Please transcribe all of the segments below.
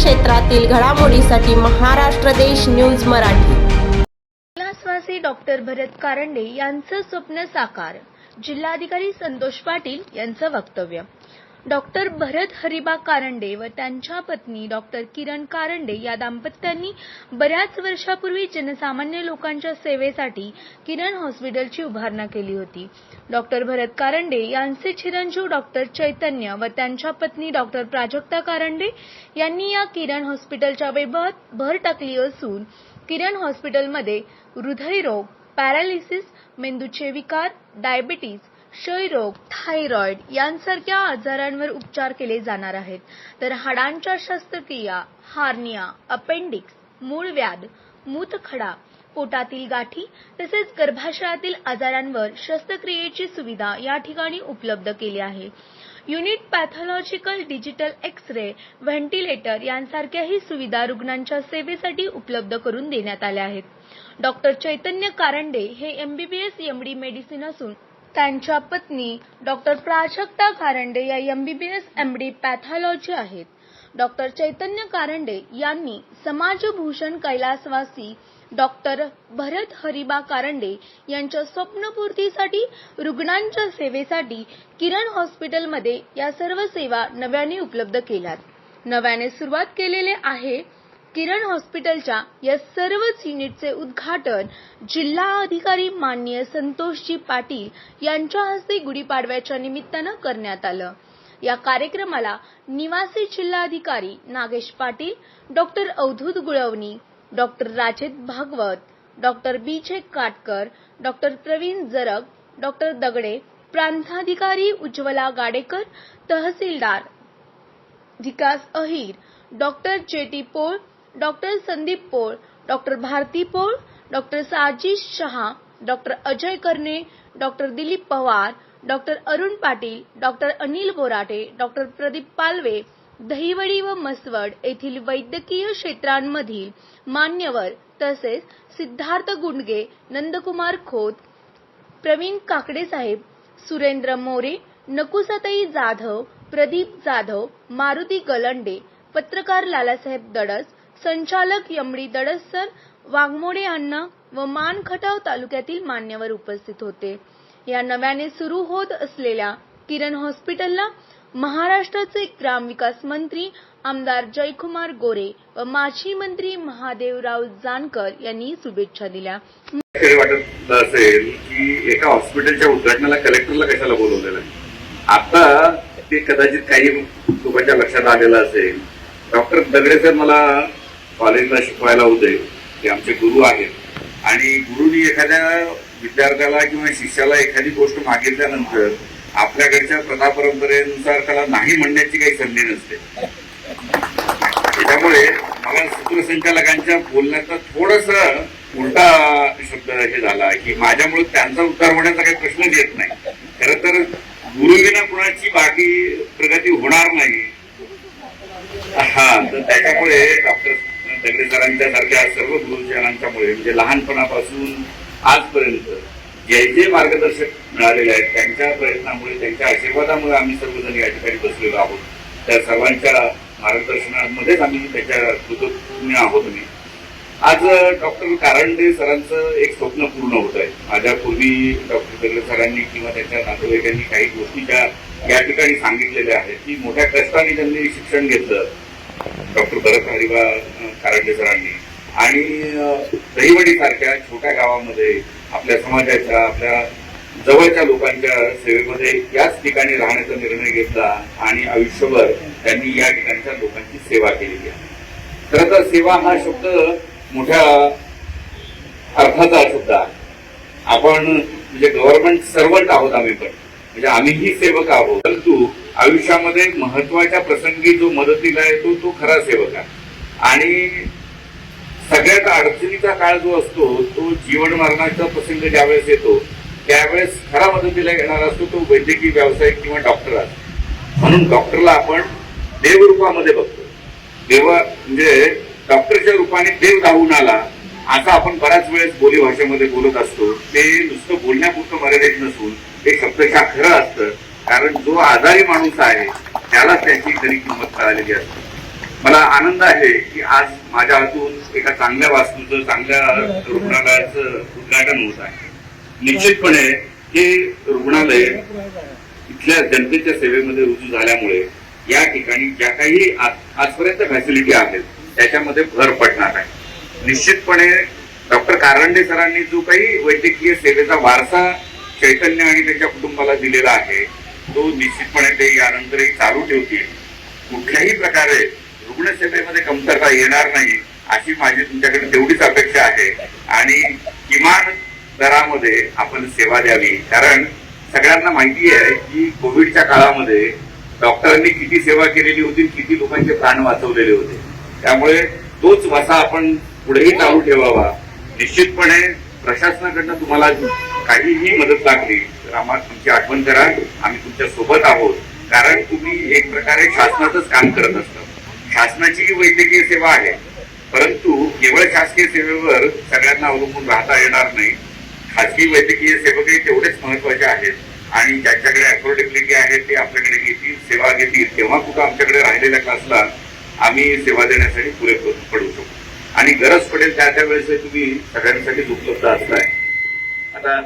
क्षेत्रातील घडामोडीसाठी महाराष्ट्र देश न्यूज मराठी. कैलासवासी डॉक्टर भरत कारंडे यांचं स्वप्न साकार. जिल्हाधिकारी संतोष पाटील यांचं वक्तव्य. डॉक्टर भरत हरिबा कारंडे व त्यांच्या पत्नी डॉक्टर किरण कारंडे या दाम्पत्यांनी बऱ्याच वर्षापूर्वी जनसामान्य लोकांच्या सेवेसाठी किरण हॉस्पिटलची उभारणा केली होती. डॉक्टर भरत कारंडे यांचे चिरंजीव डॉक्टर चैतन्य व त्यांच्या पत्नी डॉक्टर प्राजक्ता कारंडे यांनी या किरण हॉस्पिटलच्या वैभवात भर टाकली असून किरण हॉस्पिटलमध्ये हृदयरोग पॅरालिसिस मेंदूचे विकार डायबिटीज क्षयरोग थायरॉइड यांसारख्या आजारांवर उपचार केले जाणार आहेत. तर हाडांच्या शस्त्रक्रिया हार्निया अपेंडिक्स मूळव्याध मूतखडा पोटातील गाठी तसेच गर्भाशयातील आजारांवर शस्त्रक्रियेची सुविधा या ठिकाणी उपलब्ध केली आहे. Unit pathological digital X ray ventilator यांसारख्याही सुविधा रुग्णांच्या सेवेसाठी उपलब्ध करून देण्यात आल्या आहेत. डॉक्टर चैतन्य कारंडे हे एमबीबीएस एमडी मेडिसिन असून त्यांच्या पत्नी डॉक्टर प्राजक्ता कारंडे या एमबीबीएस एमडी पॅथॉलॉजी आहेत. डॉक्टर चैतन्य कारंडे यांनी समाजभूषण कैलासवासी डॉक्टर भरत हरिबा कारंडे यांच्या स्वप्नपूर्तीसाठी रुग्णांच्या सेवेसाठी किरण हॉस्पिटलमध्ये या सर्व सेवा नव्याने उपलब्ध केल्यात. नव्याने सुरुवात केलेले आहे किरण हॉस्पिटलच्या या सर्वच युनिटचे उद्घाटन जिल्हा अधिकारी माननीय संतोषजी पाटील यांच्या हस्ते गुढीपाडव्याच्या निमित्तानं करण्यात आलं. या कार्यक्रमाला निवासी जिल्हाधिकारी Nagesh Patil doctor Avadhut Gulvani doctor Rajet Bhagwat doctor B J Katkar doctor Pravin Jarag doctor Dagde प्रांताधिकारी उज्ज्वला गाडेकर तहसीलदार Vikas Ahir doctor J T Pol doctor Sandeep Pol doctor Bharati Pol doctor Sajish Shah doctor Ajay Karne doctor Dilip Pawar doctor Arun Patil doctor Anil Borate doctor Pradeep Palve Dahiwadi व मसवड येथील वैद्यकीय क्षेत्रांमधील मान्यवर तसेच सिद्धार्थ गुंडगे नंदकुमार खोत प्रवीण काकडे साहेब सुरेंद्र मोरे नकुसाताई जाधव प्रदीप जाधव मारुती गलंडे पत्रकार लालासाहेब दडस संचालक MD दडसर Waghmode अण्णा व मान खटाव तालुक्यातील मान्यवर उपस्थित होते. या नव्याने सुरू होत असलेल्या किरण हॉस्पिटलला महाराष्ट्राचे ग्रामविकास मंत्री आमदार जयकुमार गोरे व माजी मंत्री महादेवराव जानकर यांनी शुभेच्छा दिल्या. वाटत असेल की एका हॉस्पिटलच्या उद्घाटनाला कलेक्टरला कशाला बोलवलेलं आहे? आता ते कदाचित काही लोकांच्या लक्षात आलेलं असेल. डॉक्टर दगडे सर मला कॉलेजला शिकवायला होते ते आमचे गुरु आहेत. आणि गुरुनी एखाद्या विद्यार्थ्याला किंवा शिष्याला एखादी गोष्ट मागितल्यानंतर आपल्याकडच्या प्रथा परंपरेनुसार त्याला नाही म्हणण्याची काही संधी नसते. त्यामुळे मला सूत्रसंचालकांच्या बोलण्याचा थोडस उलटा शब्द हे झाला की माझ्यामुळे त्यांचा उद्धार होण्याचा काही प्रश्नच येत नाही. खर तर गुरुविना कुणाची बाकी प्रगती होणार नाही. हा तर त्याच्यामुळे डॉक्टर सर्व गुरुजनांच्यामुळे म्हणजे लहानपणापासून आजपर्यंत जे जे मार्गदर्शक मिळालेले आहेत त्यांच्या प्रयत्नामुळे त्यांच्या आशीर्वादामुळे आम्ही सर्वजण या ठिकाणी बसलेलो आहोत. त्या सर्वांच्या मार्गदर्शनामध्येच आम्ही त्याच्या कृतज्ञ आहोत मी आज डॉक्टर कारंडे सरांचं एक स्वप्न पूर्ण होत आहे. माझ्या पूर्वी डॉक्टर दगडे सरांनी किंवा त्यांच्या नातेवाईकांनी काही गोष्टी ज्या या ठिकाणी सांगितलेल्या आहेत की मोठ्या कष्टाने त्यांनी शिक्षण घेतलं. डॉक्टर भरत हरिबा अं, कारंडे सरांनी. आणि दहिवडी सारख्या छोट्या गावामध्ये आपल्या समाजाच्या आपल्या जवळच्या लोकांच्या सेवेमध्ये याच ठिकाणी राहण्याचा निर्णय घेतला आणि आयुष्यभर त्यांनी या ठिकाणच्या लोकांची सेवा केलेली आहे. खरं तर सेवा हा शब्द मोठ्या अर्थाचा शब्द आहे. आपण म्हणजे गव्हर्नमेंट सर्वंट आहोत आम्ही पण. म्हणजे आम्हीही सेवक आहोत. परंतु आयुष्यामध्ये महत्त्वाच्या प्रसंगी जो मदतीला येतो तो खरा सेवक आहे. आणि सगळ्यात अडचणीचा काळ जो असतो तो जीवन मरणाचा प्रसंग ज्यावेळेस येतो त्यावेळेस खरा मदतीला येणारा असतो तो वैद्यकीय व्यावसायिक किंवा डॉक्टर असतो. म्हणून डॉक्टरला आपण देवरूपामध्ये बघतो. देव म्हणजे डॉक्टरच्या रूपाने देव धावून आला असा आपण बऱ्याच वेळेस बोली भाषेमध्ये बोलत असतो. ते नुसतं बोलण्यापुरतं मर्यादित नसून ते शब्दशा खरं असतं. कारण जो आजारी माणूस आहे त्यालाच त्याची खरी किंमत कळालेली असते. मला आनंद आहे की आज माझ्या हातून एका चांगल्या वास्तूचं चांगल्या रुग्णालयाचं उद्घाटन होत आहे. निश्चितपणे हे रुग्णालय इथल्या जनतेच्या सेवेमध्ये रुजू झाल्यामुळे या ठिकाणी ज्या काही आज- आजपर्यंत फॅसिलिटी आहेत त्याच्यामध्ये भर पडणार आहे. निश्चितपणे डॉक्टर कारंडे सरांनी जो काही वैद्यकीय सेवेचा वारसा चैतन्य आणि त्यांच्या कुटुंबाला दिलेला आहे तो निश्चितपणे ते यानंतरही चालू ठेवतील. कुठल्याही प्रकारे रुग्णसेवेमध्ये कमतरता येणार नाही अशी माझी तुमच्याकडे तेवढीच अपेक्षा आहे. आणि किमान दरामध्ये आपण सेवा द्यावी. कारण सगळ्यांना माहिती आहे की कोविडच्या काळामध्ये डॉक्टरांनी किती सेवा केलेली होती किती लोकांचे प्राण वाचवलेले होते. त्यामुळे तोच वसा आपण पुढेही चालू ठेवावा. निश्चितपणे प्रशासनाकडनं तुम्हाला काहीही मदत लागली तर आम्हाला तुमची आठवण करा. आम्ही तुमच्यासोबत आहोत. कारण तुम्ही एक प्रकारे शासनाचंच काम करत असता. शासनाची ही वैद्यकीय सेवा आहे. परंतु केवळ शासकीय सेवेवर सगळ्यांना अवलंबून राहता येणार नाही. खाजगी वैद्यकीय सेवकही तेवढेच महत्त्वाचे आहेत. आणि ज्यांच्याकडे अफोर्डेबिलिटी आहे ते आपल्याकडे घेतील सेवा घेतील. तेव्हा कुठं आमच्याकडे राहिलेल्या क्लासला आम्ही सेवा देण्यासाठी पुरे पडू शकतो आणि गरज पडेल त्या त्या वेळेस तुम्ही सगळ्यांसाठीच उपलब्ध असताय. आता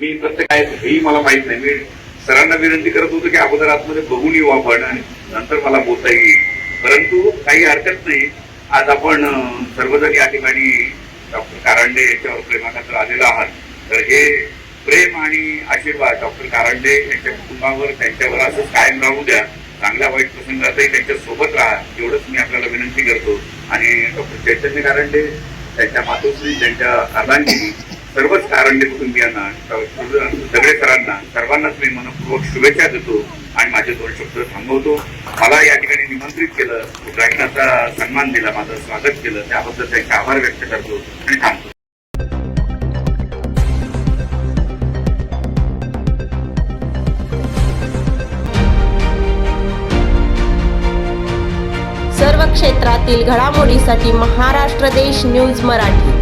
मी प्रत्येक आहे हेही मला माहीत नाही. मी सरांना विनंती करत होतो की अगोदर आतमध्ये बघून येऊ आपण आणि नंतर मला बोलता येईल. परंतु काही हरकत नाही. आज आपण सर्वजण या ठिकाणी डॉक्टर कारंडे यांच्यावर प्रेमाखातर आलेलो आहात. तर हे प्रेम आणि आशीर्वाद डॉक्टर कारंडे यांच्या कुटुंबावर त्यांच्यावर असंच कायम राहू द्या. चांगल्या वाईट प्रसंगातही त्यांच्यासोबत राहा. एवढंच मी आपल्याला विनंती करतो. आणि डॉक्टर चैतन्य कारंडे त्यांच्या मातोश्री त्यांच्या अर्धांगिनी सर्वच कारंडे कुटुंबियांना सगळे सरांना. सर्वांनाच मी मनपूर्वक शुभेच्छा देतो आणि माझे दोन शब्द थांबवतो. मला या ठिकाणी निमंत्रित केलं उद्घाटनाचा सन्मान दिला माझं स्वागत केलं. त्याबद्दल त्यांचे आभार व्यक्त करतो आणि थांबतो. सर्व क्षेत्रातील घडामोडीसाठी महाराष्ट्र देश न्यूज मराठी.